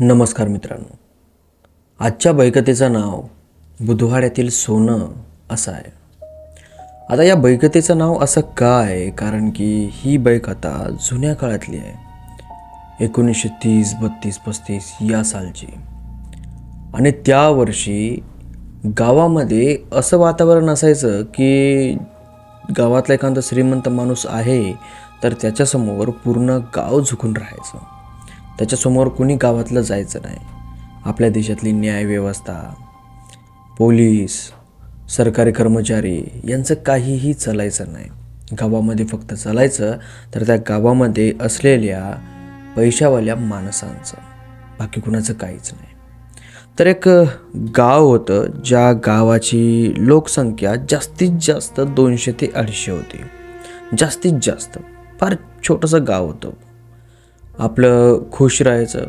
नमस्कार मित्रांनो. आजच्या बैकतेचं नाव बुधवाड्यातील सोनं असं आहे. आता या बैकतेचं नाव असं का आहे कारण की ही बैकथा जुन्या काळातली आहे. एकोणीसशे तीस बत्तीस पस्तीस या सालची. आणि त्या वर्षी गावामध्ये असं वातावरण असायचं की गावातला एखादा श्रीमंत माणूस आहे तर त्याच्यासमोर पूर्ण गाव झुकून राहायचं. त्याच्यासमोर कुणी गावातलं जायचं नाही. आपल्या देशातली न्यायव्यवस्था पोलीस सरकारी कर्मचारी यांचं काहीही चालायचं नाही. गावामध्ये फक्त चालायचं तर त्या गावामध्ये असलेल्या पैशावाल्या माणसांचं. बाकी कुणाचं काहीच नाही. तर एक गाव होतं ज्या गावाची लोकसंख्या जास्तीत जास्त दोनशे ते अडीचशे होती. जास्तीत जास्त. फार छोटंसं गाव होतं. आपलं खुश राहायचं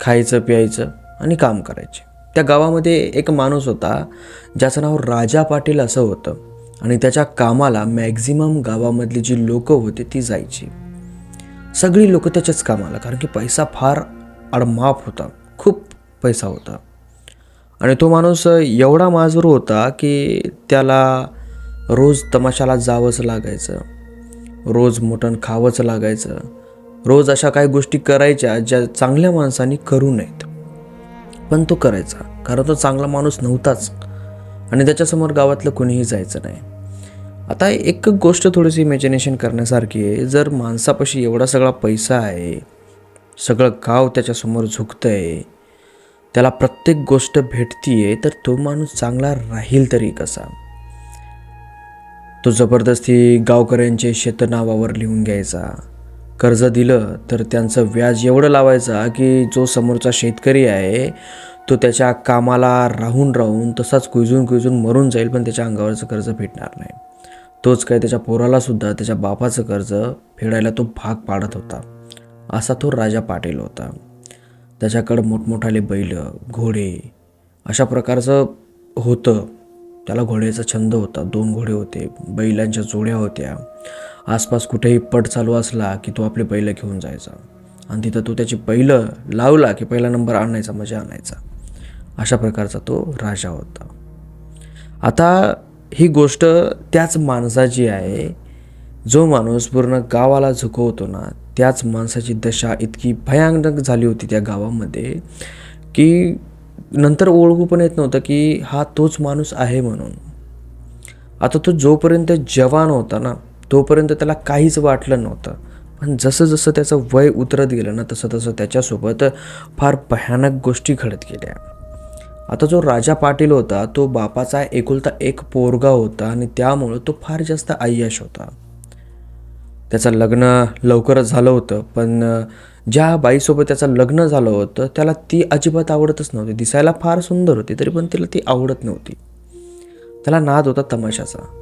खायचं प्यायचं आणि काम करायचे. त्या गावामध्ये एक माणूस होता ज्याचं नाव राजा पाटील असं होतं आणि त्याच्या कामाला मॅक्झिमम गावामधली जी लोकं होती ती जायची. सगळी लोकं त्याच्याच कामाला कारण की पैसा फार अडमाप होता खूप पैसा होता. आणि तो माणूस एवढा माजूर होता की त्याला रोज तमाशाला जावंच लागायचं रोज मटण खावंच लागायचं रोज अशा काही गोष्टी करायच्या ज्या चांगल्या माणसांनी करू नयेत. पण तो करायचा. कारण तो चांगला माणूस नव्हताच. आणि त्याच्यासमोर गावातलं कोणीही जायचं नाही. आता एक गोष्ट थोडीशी इमॅजिनेशन करण्यासारखी आहे. जर माणसापाशी एवढा सगळा पैसा आहे सगळं गाव त्याच्यासमोर झुकतं आहे त्याला प्रत्येक गोष्ट भेटतीये तर तो माणूस चांगला राहील तरी कसा? तो जबरदस्ती गावकऱ्यांचे शेतनावावर लिहून घ्यायचा. कर्ज दिलं तर त्यांचं व्याज एवढं लावायचा की जो समोरचा शेतकरी आहे तो त्याच्या कामाला राहून राहून तसाच कुजून कुजून मरून जाईल पण त्याच्या अंगावरचं कर्ज फेडणार नाही. तोच काय त्याच्या पोराला सुद्धा त्याच्या बापाचं कर्ज फेडायला तो भाग पाडत होता. असा तो राजा पाटील होता. त्याच्याकडं मोठमोठाले बैल घोडे अशा प्रकारचं होतं. त्याला घोड्याचा छंद होता. दोन घोडे होते बैलांच्या जोड्या होत्या. आसपास कुठेही पट चालू असला की तो आपले बैलं घेऊन जायचा. आणि तिथं तो त्याची बैलं लावला की पहिला नंबर आणायचा मजा आणायचा. अशा प्रकारचा तो राजा होता. आता ही गोष्ट त्याच माणसाची आहे. जो माणूस पूर्ण गावाला झुकवतो ना त्याच माणसाची दशा इतकी भयानक झाली होती त्या गावामध्ये की नंतर ओळखू पण येत नव्हतं की हा तोच माणूस आहे म्हणून. आता तो जोपर्यंत जवान होता ना तोपर्यंत त्याला काहीच वाटलं नव्हतं. पण जसं जसं त्याचं वय उतरत गेलं ना तसं तसं त्याच्यासोबत फार भयानक गोष्टी घडत गेल्या. आता जो राजा पाटील होता तो बापाचा एकुलता एक पोरगा होता आणि त्यामुळं तो फार जास्त आय्याश होता. त्याचं लग्न लवकरच झालं होतं पण ज्या बाईसोबत त्याचं लग्न झालं होतं त्याला ती अजिबात आवडतच नव्हती. दिसायला फार सुंदर होती तरी पण तिला ती आवडत नव्हती. त्याला नाद होता तमाशाचा.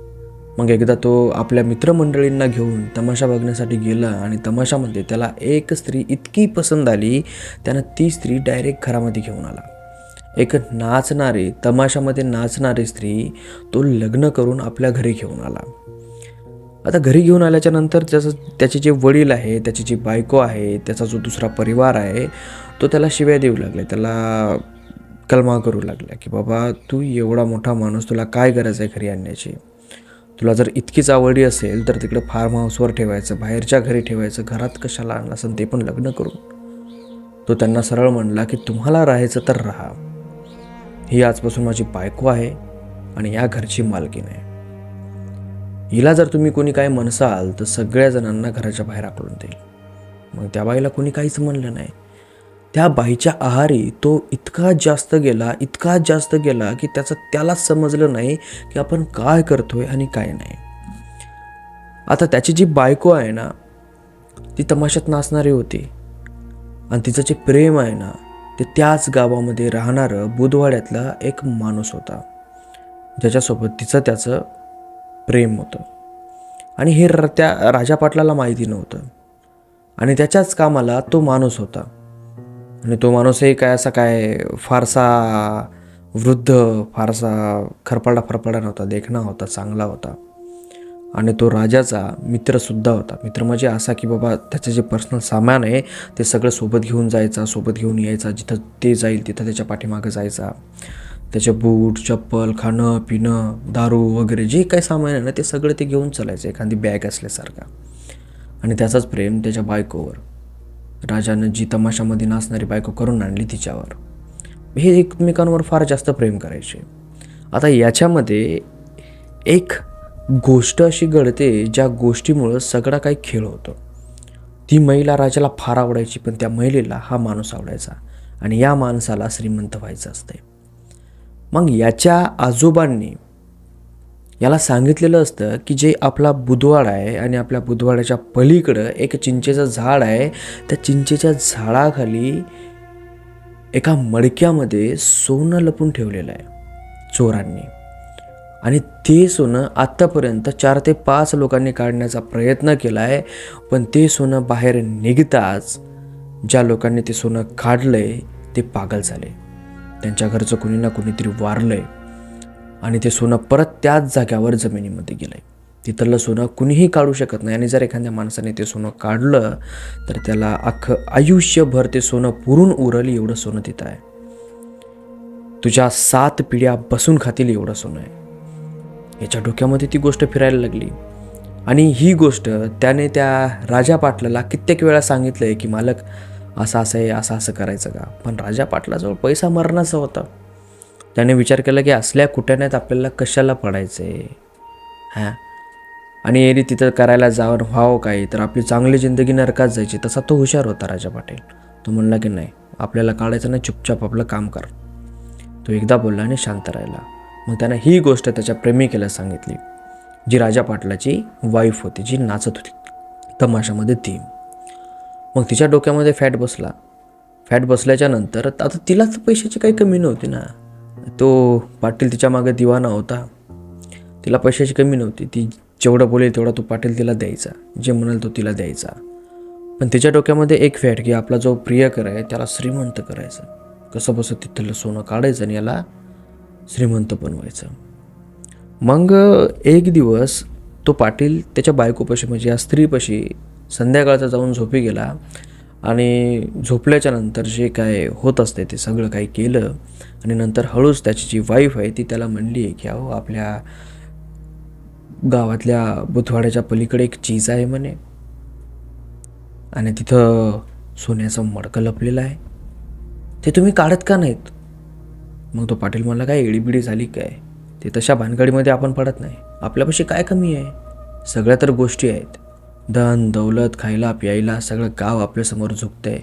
मग एकदा तो आपल्या मित्रमंडळींना घेऊन तमाशा बघण्यासाठी गेला आणि तमाशामध्ये म्हणजे त्याला एक स्त्री इतकी पसंत आली त्यानं ती स्त्री डायरेक्ट घरामध्ये घेऊन आला. एक नाचणारी तमाशामध्ये नाचणारी स्त्री तो लग्न करून आपल्या घरी घेऊन आला. आता घरी घेऊन आल्याच्यानंतर त्याचं त्याचे जे वडील आहे त्याची जी बायको आहे त्याचा जो दुसरा परिवार आहे तो त्याला शिव्या देऊ लागला त्याला कलमा करू लागला की बाबा तू एवढा मोठा माणूस तुला काय गरज आहे घरी आणण्याची? तुला जर इतकीच आवडी असेल तर तिकडं फार्म हाऊसवर ठेवायचं बाहेरच्या घरी ठेवायचं घरात कशाला आणलं असेल ते पण लग्न करून. तो त्यांना सरळ म्हणला की तुम्हाला राहायचं तर राहा. ही आजपासून माझी बायको आहे आणि या घरची मालकीण आहे. हिला जर तुम्ही कोणी काय म्हणसाल तर सगळ्या जणांना घराच्या बाहेर आकलून देईल. मग त्या बाईला कोणी काहीच म्हणलं नाही. त्या बाईच्या आहारी तो इतका जास्त गेला इतका जास्त गेला की त्याचं त्यालाच समजलं नाही की आपण काय करतोय आणि काय नाही. आता त्याची जी बायको आहे ना ती तमाशात नाचणारी होती. आणि तिचं जे प्रेम आहे ना ते त्याच गावामध्ये राहणारं बुधवाड्यातला एक माणूस होता. ज्याच्यासोबत तिचं त्याचं प्रेम होतं. आणि हे र त्या राजा पाटलाला माहिती नव्हतं. आणि त्याच्याच कामाला तो माणूस होता. आणि तो माणूसही काय असा काय फारसा वृद्ध फारसा खरपाडा फरपाडा नव्हता देखणा होता चांगला होता. आणि तो राजाचा मित्रसुद्धा होता. मित्र म्हणजे असा की बाबा त्याचं जे पर्सनल सामान आहे ते सगळं सोबत घेऊन जायचा सोबत घेऊन यायचा जिथं ते जाईल तिथं त्याच्या पाठीमागं जायचा. त्याचे बूट चप्पल खाणं पिणं दारू वगैरे जे काही सामान आहे ना ते सगळं ते घेऊन चालायचं एखादी बॅग असल्यासारखा. आणि त्याचाच प्रेम त्याच्या बायकोवर. राजानं जी तमाशामध्ये नाचणारी बायको करून आणली तिच्यावर. हे एकमेकांवर फार जास्त प्रेम करायचे. आता याच्यामध्ये एक गोष्ट अशी घडते ज्या गोष्टीमुळं सगळा काही खेळ होतो. ती महिला राजाला फार आवडायची पण त्या महिलेला हा माणूस आवडायचा आणि या माणसाला श्रीमंत व्हायचं असते मग याच्या आजोबांनी याला सांगितलेलं असतं की जे आपला बुधवाड आहे आणि आपल्या बुधवाड्याच्या पलीकडं एक चिंचेचं झाड आहे त्या चिंचेच्या झाडाखाली एका मडक्यामध्ये सोनं लपून ठेवलेलं आहे चोरांनी. आणि ते सोनं आत्तापर्यंत चार ते पाच लोकांनी काढण्याचा प्रयत्न केला आहे पण ते सोनं बाहेर निघताच ज्या लोकांनी ते सोनं काढलंय ते पागल झाले. त्यांच्या घरचं कुणी ना कुणीतरी वारलंय. आणि ते सोनं परत त्याच जाग्यावर जमिनीमध्ये गेलंय. तिथलं सोनं कुणीही काढू शकत नाही. आणि जर एखाद्या माणसाने ते सोनं काढलं तर त्याला अख्खं आयुष्यभर ते सोनं पुरून उरल एवढं सोनं तिथं आहे. तुझ्या सात पिढ्या बसून खातील एवढं सोनं आहे. याच्या डोक्यामध्ये ती गोष्ट फिरायला लागली. आणि ही गोष्ट त्याने त्या राजा पाटलाला कित्येक वेळा सांगितलं आहे की मालक असं असं आहे असं असं करायचं का? पण राजा पाटलाजवळ पैसा मरणाचा होता. त्याने विचार केला की असल्या कुट्याण्यात आपल्याला कशाला पडायचं आहे हां? आणि एरी तिथं करायला जावं व्हावं काय तर आपली चांगली जिंदगी नरकात जायची. तसा तो हुशार होता राजा पाटील. तो म्हणला की नाही आपल्याला काढायचं नाही चुपचाप आपलं काम कर. तो एकदा बोलला आणि शांत राहिला. मग त्यानं ही गोष्ट त्याच्या प्रेमिकेला सांगितली जी राजा पाटलाची वाईफ होती जी नाचत होती तमाशामध्ये ती मग तिच्या डोक्यामध्ये फॅट बसला. फॅट बसल्याच्या नंतर आता तिला तर पैशाची काही कमी नव्हती ना. तो पाटील तिच्यामागे दिवाना होता. तिला पैशाची कमी नव्हती. ती जेवढं बोलेल तेवढा तो पाटील तिला द्यायचा. जे म्हणाल तो तिला द्यायचा. पण तिच्या डोक्यामध्ये एक फॅट की आपला जो प्रियकर आहे त्याला श्रीमंत करायचं. कसं बसं तिथलं सोनं काढायचं आणि याला श्रीमंत बनवायचं. मग एक दिवस तो पाटील त्याच्या बायकोपाशी म्हणजे या स्त्रीपाशी संध्याकाळचा जाऊन झोपी गेला. आणि झोपल्याच्या नंतर जे काय होत असते ते सगळं काही केलं आणि नंतर हळूच त्याची जी वाईफ आहे ती त्याला म्हणली आहे की अहो आपल्या गावातल्या बुधवाड्याच्या पलीकडे एक चीज आहे म्हणे. आणि तिथं सोन्याचं मडकं लपलेलं आहे. ते तुम्ही काढत का नाहीत? मग तो पाटील म्हणला काय एडीबिडी झाली काय? ते तशा भानगडीमध्ये आपण पडत नाही. आपल्यापाशी काय कमी आहे? सगळ्या तर गोष्टी आहेत. धन दौलत खायला प्यायला सगळं गाव आपल्यासमोर झुकतंय.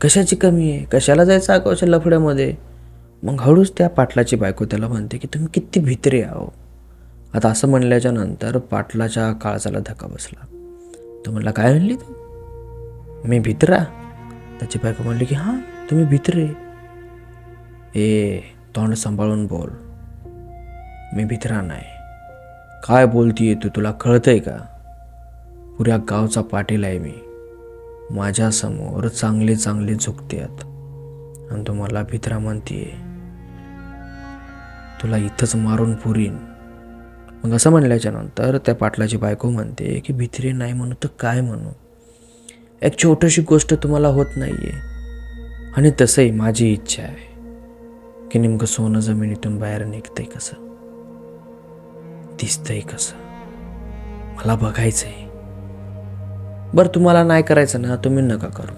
कशाची कमी आहे? कशाला जायचं आगावच्या लफड्यामध्ये? मग हळूच त्या पाटलाची बायको त्याला म्हणते की तुम्ही किती भित्रे आहो. आता असं म्हणल्याच्या नंतर पाटलाच्या काळजाला धक्का बसला. तो म्हणला काय म्हणली तू? मी भित्रा. त्याची बायको म्हणली की हां तुम्ही भित्रे. ए तोंड सांभाळून बोल. मी भित्रा नाही. काय बोलतीये तू? तुला कळतंय का? पुऱ्या गावचा पाटील आहे मी. माझ्यासमोर चांगले चांगले झुकतात. आणि तुम्हाला भित्रा म्हणतीये तुला इथंच मारून पुरीन. मग असं म्हणल्याच्या नंतर त्या पाटलाची बायको म्हणते की भित्रे नाही म्हणू तर काय म्हणू? एक छोटीशी गोष्ट तुम्हाला होत नाही आहे आणि तसंही माझी इच्छा आहे की नेमकं सोनं जमिनीतून बाहेर निघतंय कसं? दिसतंय कसं? मला बघायचंय. बरं तुम्हाला नाही करायचं ना तुम्ही नका करू.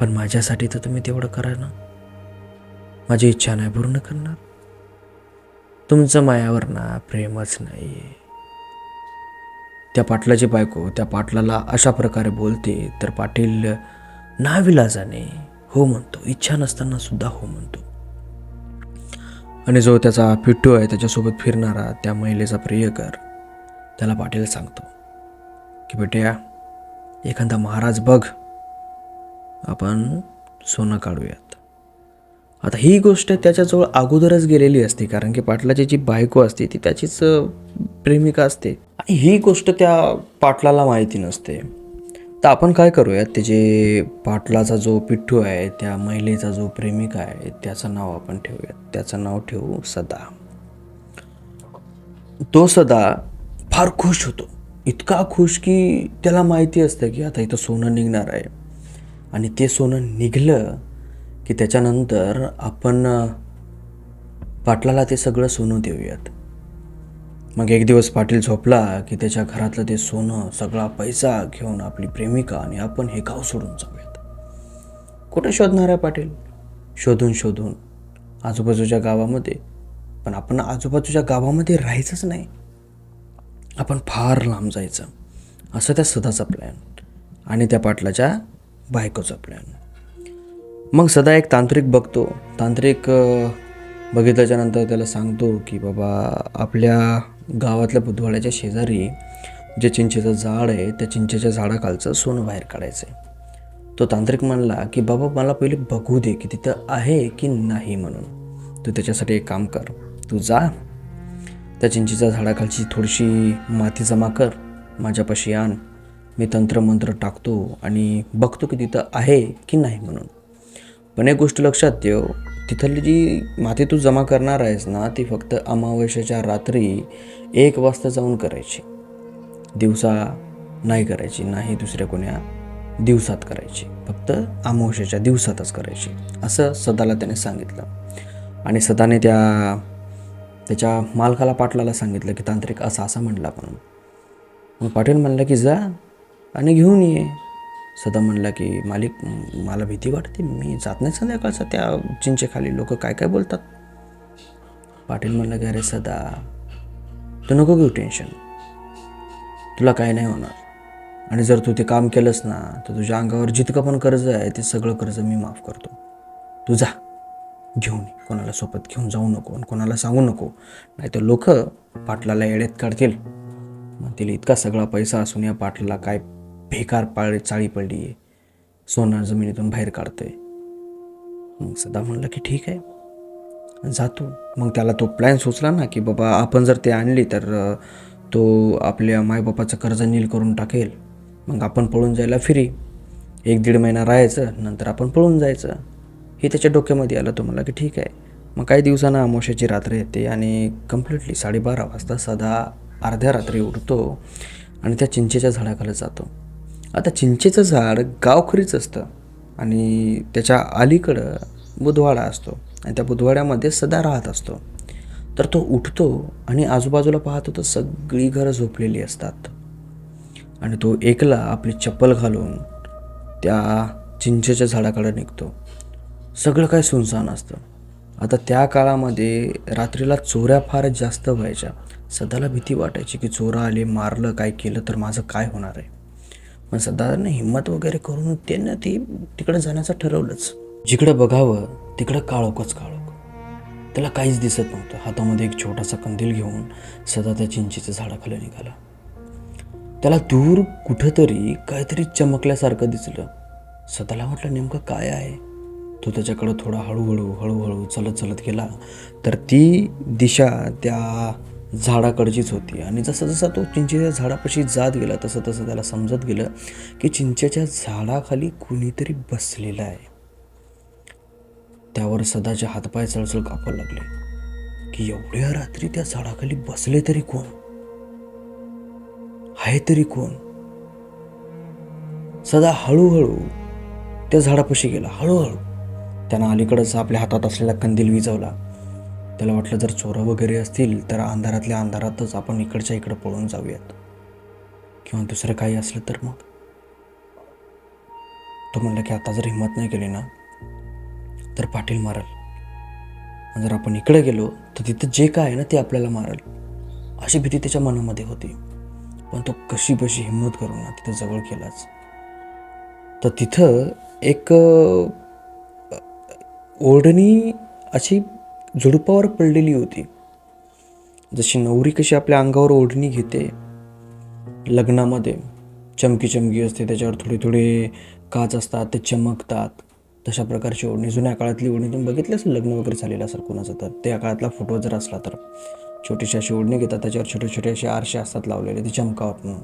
पण माझ्यासाठी तर तुम्ही तेवढं करा ना. माझी इच्छा नाही पूर्ण करणार. तुमचं मायावर ना प्रेमच नाही त्या पाटलाची बायको त्या पाटलाला अशा प्रकारे बोलते तर पाटील नाविलाजाने हो म्हणतो इच्छा नसताना सुद्धा हो म्हणतो. आणि जो त्याचा पिट्टू आहे त्याच्यासोबत फिरणारा त्या महिलेचा प्रियकर त्याला पाटील सांगतो. की बेट्या एखादा महाराज बघ आपण सोनं काढूयात. आता ही गोष्ट त्याच्याजवळ अगोदरच गेलेली असते कारण की पाटलाची जी बायको असते ती त्याचीच प्रेमिका असते. आणि ही गोष्ट त्या पाटलाला माहिती नसते. तर आपण काय करूयात त्याचे पाटलाचा जो पिठ्ठू आहे त्या महिलेचा जो प्रेमिका आहे त्याचं नाव आपण ठेवूयात. त्याचं नाव ठेवू सदा. तो सदा फार खुश होतो. इतका खुश की त्याला माहिती असतं की आता इथं सोनं निघणार आहे. आणि ते सोनं निघलं की त्याच्यानंतर आपण पाटलाला ते सगळं सोनं देऊयात. मग एक दिवस पाटील झोपला की त्याच्या घरातलं ते सोनं सगळा पैसा घेऊन आपली प्रेमिका आणि आपण हे गाव सोडून जाऊयात. कुठं शोधणार आहे पाटील? शोधून शोधून. आजूबाजूच्या गावामध्ये. पण आपण आजूबाजूच्या गावामध्ये राहायचंच नाही. आपण फार लांब जायचं. असं त्या सदाचा प्लॅन आणि त्या पाटलाच्या बायकोचा प्लॅन मग सदा एक तांत्रिक बघतो. तांत्रिक बघितल्याच्यानंतर त्याला सांगतो की बाबा आपल्या गावातल्या बुधवाड्याच्या शेजारी जे चिंचेचं झाड आहे त्या चिंचेच्या झाडाखालचं सोनं बाहेर काढायचं आहे तो तांत्रिक म्हणला की बाबा मला पहिले बघू दे की तिथं आहे की नाही म्हणून. तू त्याच्यासाठी एक काम कर. तू जा त्या चिंचेच्या झाडाखालची थोडीशी माती जमा कर माझ्यापाशी आण. मी तंत्रमंत्र टाकतो आणि बघतो की तिथं आहे की नाही म्हणून. पण एक गोष्ट लक्षात ठेव तिथली जी माती तू जमा करणार आहेस ना ती फक्त अमावस्याच्या रात्री एक वाजता जाऊन करायची. दिवसा नाही करायची नाही दुसऱ्या कोण्या दिवसात करायची. फक्त अमावस्याच्या दिवसातच करायची. असं सदाला त्याने सांगितलं. आणि सदाने त्या त्याच्या मालकाला पाटलाला सांगितलं की तांत्रिक असं असं म्हणला म्हणून. मग पाटील म्हणलं की जा आणि घेऊन ये. सदा म्हणला की मालिक मला भीती वाटते. मी जात नाही संध्याकाळचा. त्या चिंचेखाली लोक काय काय बोलतात? पाटील म्हणलं की अरे सदा तू नको घेऊ टेन्शन. तुला काय नाही होणार. आणि जर तू ते काम केलंस ना तर तुझ्या अंगावर जितकं पण कर्ज आहे ते सगळं कर्ज मी माफ करतो. तू जा. घेऊन कोणाला सोबत घेऊन जाऊ नको आणि कोणाला सांगू नको. नाही तर लोक पाटलाला येड्यात काढतील. म्हणतील इतका सगळा पैसा असून या पाटलाला काय बेकार पाळी चाळी पडली आहे. सोनं जमिनीतून बाहेर काढतोय. मग सदा म्हणलं की ठीक आहे. जातो. मग त्याला तो प्लॅन सुचला ना की बाबा आपण जर ते आणली तर तो आपल्या मायबापाचं कर्ज नील करून टाकेल. मग आपण पळून जायला फिरी एक दीड महिना राहायचं नंतर आपण पळून जायचं. हे त्याच्या डोक्यामध्ये आलं तुम्हाला की ठीक आहे. मग काही दिवसांना अमावश्याची रात्र येते आणि कम्प्लिटली साडेबारा वाजता सदा अर्ध्या रात्री उठतो आणि त्या चिंचेच्या झाडाखाली जातो. आता चिंचेचं झाड गावखरीच असतं आणि त्याच्या अलीकडं बुधवाडा असतो आणि त्या बुधवाड्यामध्ये सदा राहत असतो. तर तो उठतो आणि आजूबाजूला पाहतो तर सगळी घरं झोपलेली असतात. आणि तो एकला आपली चप्पल घालून त्या चिंचेच्या झाडाकडे निघतो. सगळं काय सुनसान असतं. आता त्या काळामध्ये रात्रीला चोऱ्या फारच जास्त व्हायच्या. सदाला भीती वाटायची की चोरा आले मारलं काय केलं तर माझं काय होणार आहे? पण सदाने हिंमत वगैरे करून त्यानं ती तिकडं जाण्याचं ठरवलंच. जिकडं बघावं तिकडं काळोखच काळोख. त्याला काहीच दिसत नव्हतं. हातामध्ये एक छोटासा कंदील घेऊन सदा त्या चिंचेच्या झाडाखाली निघाला. त्याला दूर कुठंतरी काहीतरी चमकल्यासारखं दिसलं. सदाला म्हटलं नेमकं काय आहे? तो त्याच्याकडं थोडा हळूहळू हळूहळू चलत चलत गेला. तर ती दिशा त्या झाडाकडचीच होती. आणि जसं जसा तो चिंचेच्या झाडापाशी जात गेला तसं तसं त्याला समजत गेलं की चिंचेच्या झाडाखाली कुणीतरी बसलेलं आहे. त्यावर सदाचे हातपाय चळचळ कापायला लागले. की एवढ्या रात्री त्या झाडाखाली बसले तरी कोण? आहे तरी कोण? सदा हळूहळू त्या झाडापाशी गेला हळूहळू. त्यानं अलीकडंच आपल्या हातात असलेला कंदील विजवला. त्याला वाटलं जर चोरं वगैरे असतील तर अंधारातल्या अंधारातच आपण इकडच्या इकडं पळून जाऊयात. किंवा दुसरं काही असलं तर मग? तो म्हणला की आता जर हिंमत नाही केली ना तर पाटील मारल. जर आपण इकडे गेलो तर तिथं जे काय आहे ना ते आपल्याला मारल. अशी भीती त्याच्या मनामध्ये होती. पण तो कशी बशी हिंमत करून ना तिथं जवळ केलाच. तर तिथं एक ओढणी अशी झुडपावर पडलेली होती. जशी नवरी कशी आपल्या अंगावर ओढणी घेते लग्नामध्ये चमकी चमकी असते त्याच्यावर थोडे थोडे काच असतात ते चमकतात. तशा प्रकारची ओढणी जुन्या काळातली ओढणी तुम्ही बघितली असेल लग्न वगैरे झालेलं असेल कोणाचं तर त्या काळातला फोटो जर असला तर. छोटीशी अशी ओढणी घेतात त्याच्यावर छोटे छोटे असे आरसे असतात लावलेले ते चमकावत म्हणून.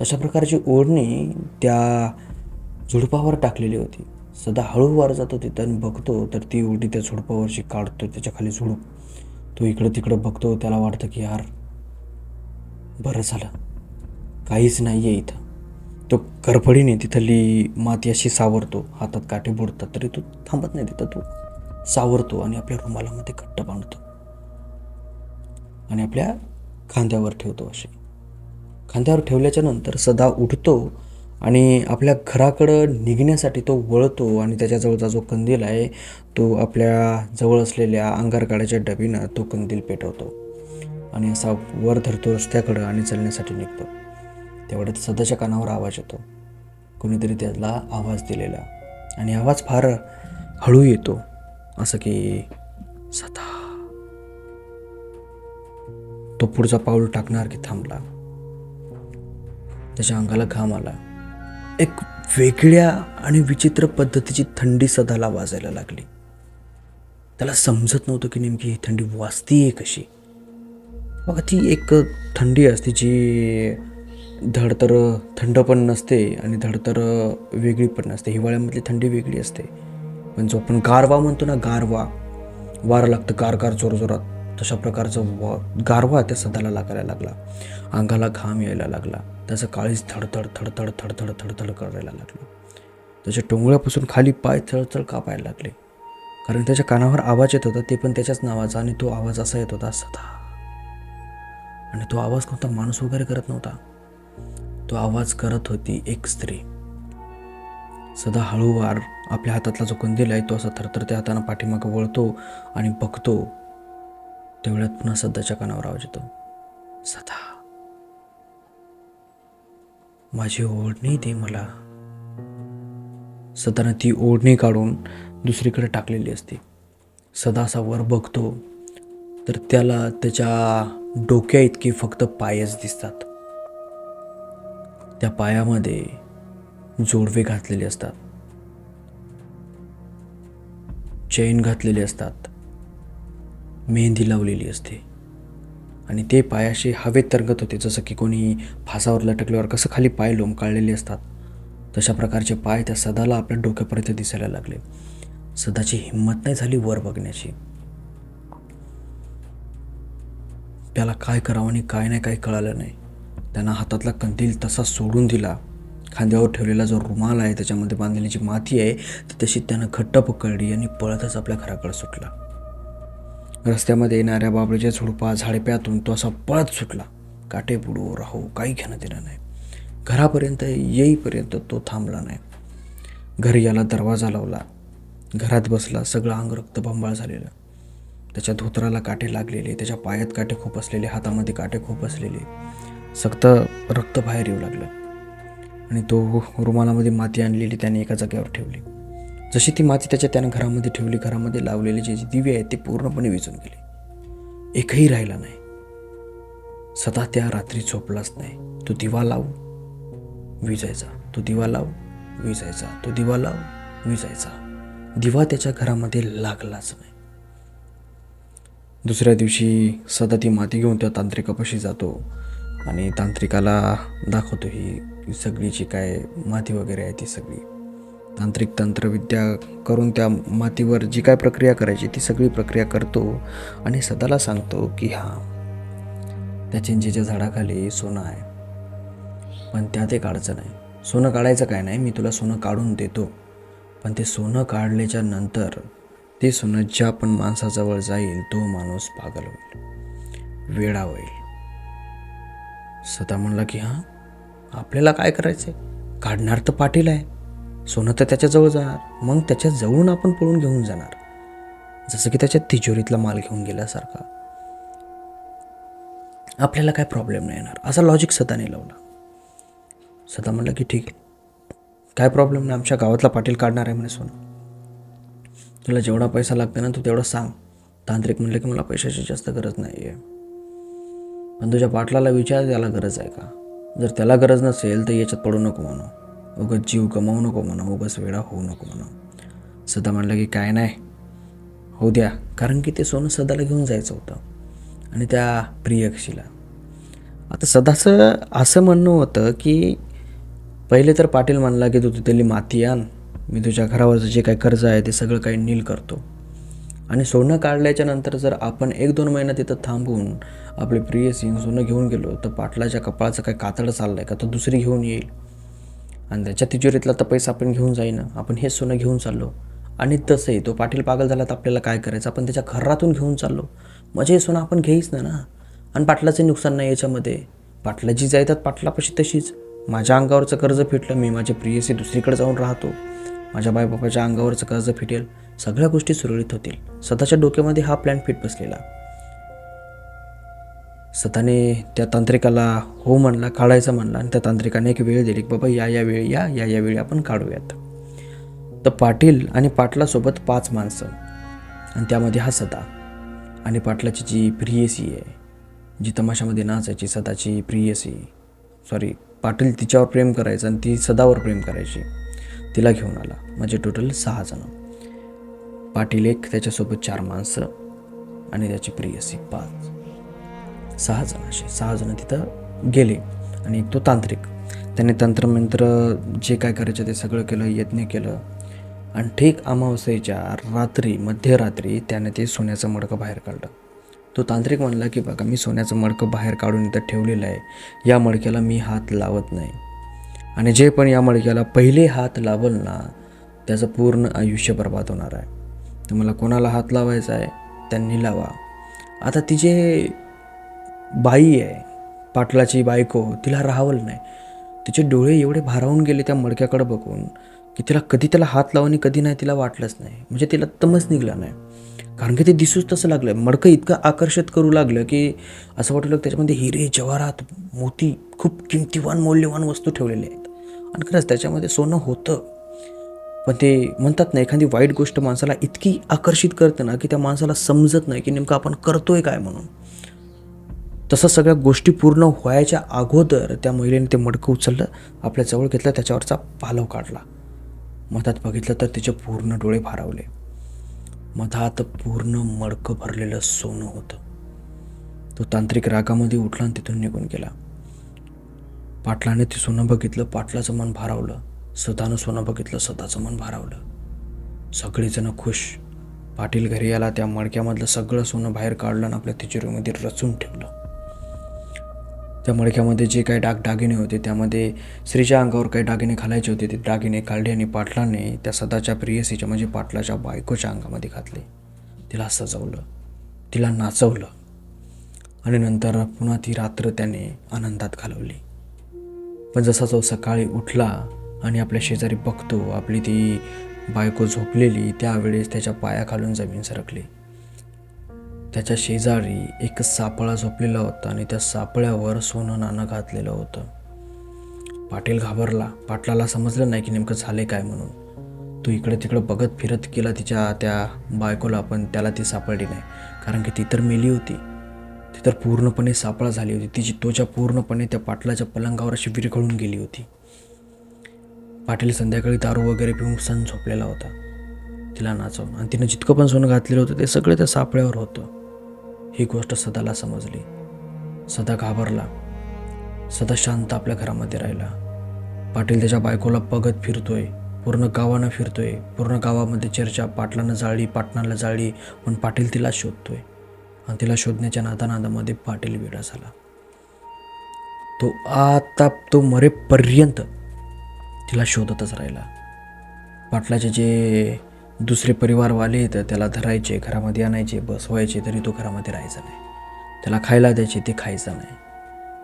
तशा प्रकारची ओढणी त्या झुडपावर टाकलेली होती. सदा हळूवार जातो तिथं आणि बघतो तर ती उलटी त्या झुडपावरशी काढतो त्याच्याखाली झुडूप. तो इकडं तिकडं बघतो त्याला वाटतं की यार बरं झालं. काहीच नाही आहे इथं. तो करफडीने तिथली माती अशी सावरतो हातात काठी बुडतात तरी तो थांबत नाही तिथं तो सावरतो आणि आपल्या रुमालामध्ये घट्ट बांधतो. आणि आपल्या खांद्यावर ठेवतो असे. खांद्यावर ठेवल्याच्या नंतर सदा उठतो आणि आपल्या घराकडं निघण्यासाठी तो वळतो आणि त्याच्याजवळचा जो कंदील आहे तो आपल्या जवळ असलेल्या अंगारकाड्याच्या डबीनं तो कंदील पेटवतो. आणि असा वर धरतो रस्त्याकडं आणि चालण्यासाठी निघतो. तेवढ्यात सदाच्या कानावर आवाज येतो. कोणीतरी त्याला आवाज दिलेला. आणि आवाज फार हळू येतो. असं की सदा. तो पुढचा पाऊल टाकणार की थांबला. त्याच्या अंगाला घाम आला. एक वेगळ्या आणि विचित्र पद्धतीची थंडी सदाला वाजायला लागली. त्याला समजत नव्हतं की नेमकी ही थंडी वाजतीये कशी. बघा ती एक थंडी असते जी धड तर थंड पण नसते आणि धड तर वेगळी पण नसते. हिवाळ्यामधली थंडी वेगळी असते. पण जो आपण गारवा म्हणतो ना गारवा वारं लागतं गार गार जोरजोरात. तशा प्रकारचं व गारवा त्या सदाला लागायला लागला. अंगाला घाम यायला लागला. त्याचं काळीच थडथड थडथड थडथड थडथड करायला लागलं. त्याच्या टोंगळ्यापासून खाली पाय थळथळ कापायला लागले. कारण त्याच्या कानावर आवाज येत होता ते पण त्याच्याच नावाचा आणि तो आवाज असा येत होता सदा. आणि तो आवाज कोणता माणूस वगैरे करत नव्हता. तो आवाज करत होती एक स्त्री. सदा हळूवार आपल्या हातातला जो कंदील आहे तो असा थरथर त्या हातानं पाठीमागं वळतो आणि बघतो. तेवढ्यात पुन्हा सदाच्या कानावर आवाज येतो. सदा. माझी ओढणी दे मला. सदानं ती ओढणी काढून दुसरीकडे टाकलेली असते. सदा असा वर बघतो तर त्याला त्याच्या डोक्या इतकी फक्त पायच दिसतात. त्या पायामध्ये जोडवे घातलेले असतात. चैन घातलेले असतात. मेहंदी लावलेली असते. आणि ते पायाशी हवेत तरंगत होते जसं की कोणी फासावर लटकल्यावर कसं खाली पाय लोंबकाळलेले असतात. तशा प्रकारचे पाय त्या सदाला आपल्या डोक्यापर्यंत दिसायला लागले. सदाची हिंमत नाही झाली वर बघण्याची. त्याला काय करावं आणि काय नाही काही कळालं नाही. त्यानं हातातला कंदील तसा सोडून दिला. खांद्यावर ठेवलेला जो रुमाल आहे त्याच्यामध्ये बांधलेली जी माती आहे ती तशी त्यानं घट्ट पकडली आणि पळतच आपल्या घराकडे सुटला. रस्त्यामध्ये येणाऱ्या बाबळीच्या झुडपा झाडप्यातून तो असा पळत सुटला. काटे बुडो राहो काही घेणं देणं नाही. घरापर्यंत येईपर्यंत तो थांबला नाही. घरी याला दरवाजा लावला. घरात बसला सगळं अंग रक्तबंबाळ झालेलं. त्याच्या धोत्राला काटे लागलेले त्याच्या पायात काटे खूप असलेले हातामध्ये काटे खूप असलेले. सक्त रक्त बाहेर येऊ लागलं. आणि तो रुमालामध्ये माती आणलेली त्याने एका जागेवर ठेवली. जशी ती माती त्याच्या त्यानं घरामध्ये ठेवली घरामध्ये लावलेले जे दिवे आहेत ते पूर्णपणे विजून गेले. एकही राहिला नाही. सदा त्या रात्री झोपलाच नाही. तो दिवा लाव विजायचा. तो दिवा लाव विजायचा. तो दिवा लाव विजायचा. दिवा त्याच्या घरामध्ये लागलाच नाही. दुसऱ्या दिवशी सदा ती माती घेऊन त्या तांत्रिकापाशी जातो आणि तांत्रिकाला दाखवतो ही सगळी जी काय माती वगैरे आहे ती सगळी. तांत्रिक तंत्रविद्या करून त्या मातीवर जी काय प्रक्रिया करायची ती सगळी प्रक्रिया करतो आणि सदाला सांगतो की हां त्या चिंचेच्या झाडाखाली सोनं आहे. पण त्यात एक अडचण आहे. सोनं काढायचं काय नाही मी तुला सोनं काढून देतो. पण ते सोनं काढल्याच्या नंतर ते सोनं ज्या पण माणसाजवळ जाईल तो माणूस पागल होईल. वेडा होईल. सदा म्हणला की हां आपल्याला काय करायचं आहे काढणार तर पाटील आहे. सोनं तर त्याच्याजवळ जाणार. मग त्याच्या जवळून आपण पळून घेऊन जाणार. जसं की त्याच्या तिजोरीतला माल घेऊन गेल्यासारखा. आपल्याला काय प्रॉब्लेम नाही येणार. असा लॉजिक सदाने लावला. सदा म्हणलं की ठीक. आहे काय प्रॉब्लेम नाही. आमच्या गावातला पाटील काढणार आहे म्हणे सोनं. तुला जेवढा पैसा लागतो ना तू तेवढं सांग. तांत्रिक म्हणलं की मला पैशाची जास्त गरज नाही आहे पण तुझ्या पाटलाला विचार त्याला गरज आहे का? जर त्याला गरज नसेल तर याच्यात पडू नको म्हणू. उगाच जीव कमावू नको म्हणा उगाच वेळा होऊ नको म्हणा. सदा म्हणलं की काय नाही होऊ द्या. कारण की ते सोनं सदाला घेऊन जायचं होतं. आणि त्या प्रियक्षीला आता सदाचं असं म्हणणं होतं की पहिले तर पाटील म्हणला की तू तिथली माती आण. मी तुझ्या घरावरचं जे काही कर्ज आहे ते सगळं काही नील करतो. आणि सोनं काढल्याच्या नंतर जर आपण एक दोन महिना तिथं थांबून आपली प्रियसी सोनं घेऊन गेलो तर पाटलाच्या कपाळाचं काय कातडं चाललं आहे का? तो दुसरी घेऊन येईल. आणि त्याच्या तिजोरीतला तर पैसा आपण घेऊन जाईना. आपण हेच सोनं घेऊन चाललो. आणि तसंही तो पाटील पागल झाला तर आपल्याला काय करायचं? आपण त्याच्या घरातून घेऊन चाललो. म्हणजे हे सोनं आपण घेईच ना ना. आणि पाटलाचं नुकसान नाही याच्यामध्ये. पाटला जी जायतात पाटलापाशी तशीच. माझ्या अंगावरचं कर्ज फिटलं मी माझ्या प्रियसी दुसरीकडे जाऊन राहतो. माझ्या बायबापाच्या अंगावरचं कर्ज फिटेल सगळ्या गोष्टी सुरळीत होतील. स्वतःच्या डोक्यामध्ये हा प्लॅन फिट बसलेला. सताने त्या तांत्रिकाला हो म्हणला काढायचं म्हणला आणि त्या तांत्रिकाने एक वेळ दिली की बाबा या या वेळी या या या वेळी आपण काढूयात. तर पाटील आणि पाटलासोबत पाच माणसं आणि त्यामध्ये हा सदा आणि पाटलाची जी प्रियसी आहे जी तमाशामध्ये नाचायची सदाची प्रियसी सॉरी पाटील तिच्यावर प्रेम करायचं आणि ती सदावर प्रेम करायची तिला घेऊन आला. म्हणजे टोटल सहा जण. पाटील एक त्याच्यासोबत चार माणसं आणि त्याची प्रियसी पाच. सहा जण असे सहा जण तिथं गेले. आणि तो तांत्रिक. त्याने तंत्रमंत्र जे काय करायचं ते सगळं केलं यज्ञ केलं. आणि ठीक अमावस्येच्या रात्री मध्यरात्री त्याने ते सोन्याचं मडकं बाहेर काढलं. तो तांत्रिक म्हणला की बघा मी सोन्याचं मडकं बाहेर काढून इथं ठेवलेलं आहे. या मडक्याला मी हात लावत नाही. आणि जे पण या मडक्याला पहिले हात लावल ना त्याचं पूर्ण आयुष्य बर्बाद होणार आहे. तर मला कोणाला हात लावायचा आहे? त्यांनी लावा. आता तिचे बाई आहे पाटलाची बायको तिला राहावलं नाही. तिचे डोळे एवढे भारावून गेले त्या मडक्याकडे बघून की तिला कधी त्याला हात लावून कधी नाही तिला वाटलंच नाही. म्हणजे तिला तमच निघला नाही. कारण की ते दिसूच तसं लागलं. मडकं इतकं आकर्षित करू लागलं की असं वाटलं त्याच्यामध्ये हिरे जवाहरात मोती खूप किमतीवान मौल्यवान वस्तू ठेवलेले आहेत. आणि खरंच त्याच्यामध्ये सोनं होतं. पण ते म्हणतात ना एखादी वाईट गोष्ट माणसाला इतकी आकर्षित करते ना की त्या माणसाला समजत नाही की नेमकं आपण करतोय काय म्हणून. तसं सगळ्या गोष्टी पूर्ण व्हायच्या अगोदर त्या महिलेने ते मडकं उचललं आपल्या जवळ घेतलं त्याच्यावरचा पालव काढला. मधात बघितलं तर तिचे पूर्ण डोळे भारावले. मधात पूर्ण मडकं भरलेलं सोनं होतं. तो तांत्रिक रागामध्ये उठला आणि तिथून निघून गेला. पाटलाने ते सोनं बघितलं पाटलाचं मन भारावलं. सदानं सोनं बघितलं सदाचं मन भारावलं. सगळेजण खुश. पाटील घरी आला त्या मडक्यामधलं सगळं सोनं बाहेर काढलं आणि आपल्या तिजोरीमध्ये रचून ठेवलं. त्या मडक्यामध्ये जे काही डाग दागिने होते त्यामध्ये स्त्रीच्या अंगावर काही दागिने घालायचे होते. ते दागिने काढले आणि पाटलाने त्या सदाच्या प्रियसीच्या म्हणजे पाटलाच्या बायकोच्या अंगामध्ये घातले. तिला सजवलं. तिला नाचवलं. आणि नंतर पुन्हा ती रात्र त्याने आनंदात घालवली. पण जसा तो सकाळी उठला आणि आपल्या शेजारी बघतो आपली ती बायको झोपलेली त्यावेळेस त्याच्या पायाखालून जमीन सरकली. त्याच्या शेजारी एक सापळा झोपलेला होता आणि त्या सापळ्यावर सोनं नाणं घातलेलं होतं. पाटील घाबरला. पाटलाला समजलं नाही की नेमकं झाले काय म्हणून. तो इकडे तिकडं बघत फिरत गेला तिच्या त्या बायकोला पण त्याला ती सापडली नाही. कारण की ती तर मेली होती. ती तर पूर्णपणे सापळा झाली होती. तिची त्वचा पूर्णपणे त्या पाटलाच्या पलंगावर अशी विरघळून गेली होती. पाटील संध्याकाळी दारू वगैरे पिऊन सण झोपलेला होता. तिला नाचवून. आणि तिनं जितकं पण सोनं घातलेलं होतं ते सगळं त्या सापळ्यावर होतं. ही गोष्ट सदाला समजली. सदा घाबरला. सदा शांत आपल्या घरामध्ये राहिला. पाटील त्याच्या बायकोला बघत फिरतोय. पूर्ण गावानं फिरतोय. पूर्ण गावामध्ये चर्चा पाटलानं जाळली पाटणाला जाळली पण पाटील तिला शोधतोय. आणि तिला शोधण्याच्या नादानादामध्ये पाटील वेडा झाला. तो आता तो मरेपर्यंत तिला शोधतच राहिला. पाटलाचे जे दुसरे परिवारवाले तर त्याला धरायचे घरामध्ये आणायचे बसवायचे तरी तो घरामध्ये राहायचा नाही. त्याला खायला द्यायचे ते खायचा नाही.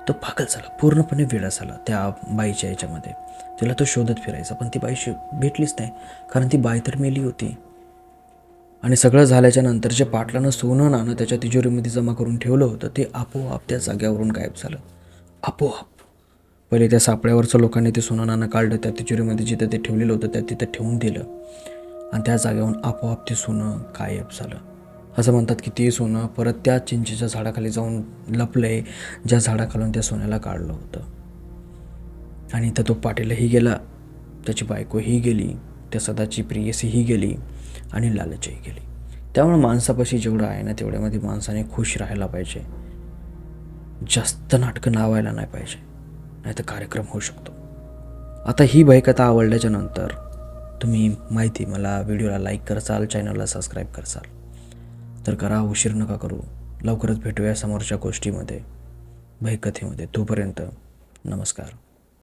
तो पागल झाला पूर्णपणे वेळा झाला त्या बाईच्या याच्यामध्ये. तिला तो शोधत फिरायचा पण ती बाई शो भेटलीच नाही कारण ती बाई तर मेली होती. आणि सगळं झाल्याच्यानंतर जे पाटलानं सोनं नाणं त्याच्या तिजोरीमध्ये जमा करून ठेवलं होतं ते आपोआप त्या जाग्यावरून गायब झालं. आपोआप. पहिले त्या सापळ्यावरचं लोकांनी ते सोनं नाणं काढलं त्या तिजोरीमध्ये जिथं ते ठेवलेलं होतं त्या तिथं ठेवून दिलं. आणि त्या जागेहून आपोआप ते सोनं गायब झालं. असं म्हणतात की ते सोनं परत त्या चिंचेच्या झाडाखाली जाऊन लपलं आहे ज्या झाडाखालून त्या सोन्याला काढलं होतं. आणि इथं तो पाटीलही गेला त्याची बायकोही गेली त्या सदाची प्रियसीही गेली आणि लालचही गेली. त्यामुळे माणसापाशी जेवढं आहे ना तेवढ्यामध्ये माणसाने खुश राहायला पाहिजे. जास्त नाटकं नावायला नाही पाहिजे. नाही तर कार्यक्रम होऊ शकतो. आता ही भयकथा आवडल्याच्या नंतर तुम्ही माहिती मला व्हिडिओला लाईक करसाल चॅनलला सबस्क्राईब करसाल तर करा उशीर नका करू. लवकरच भेटूया समोरच्या गोष्टीमध्ये भयकथेमध्ये. तोपर्यंत नमस्कार.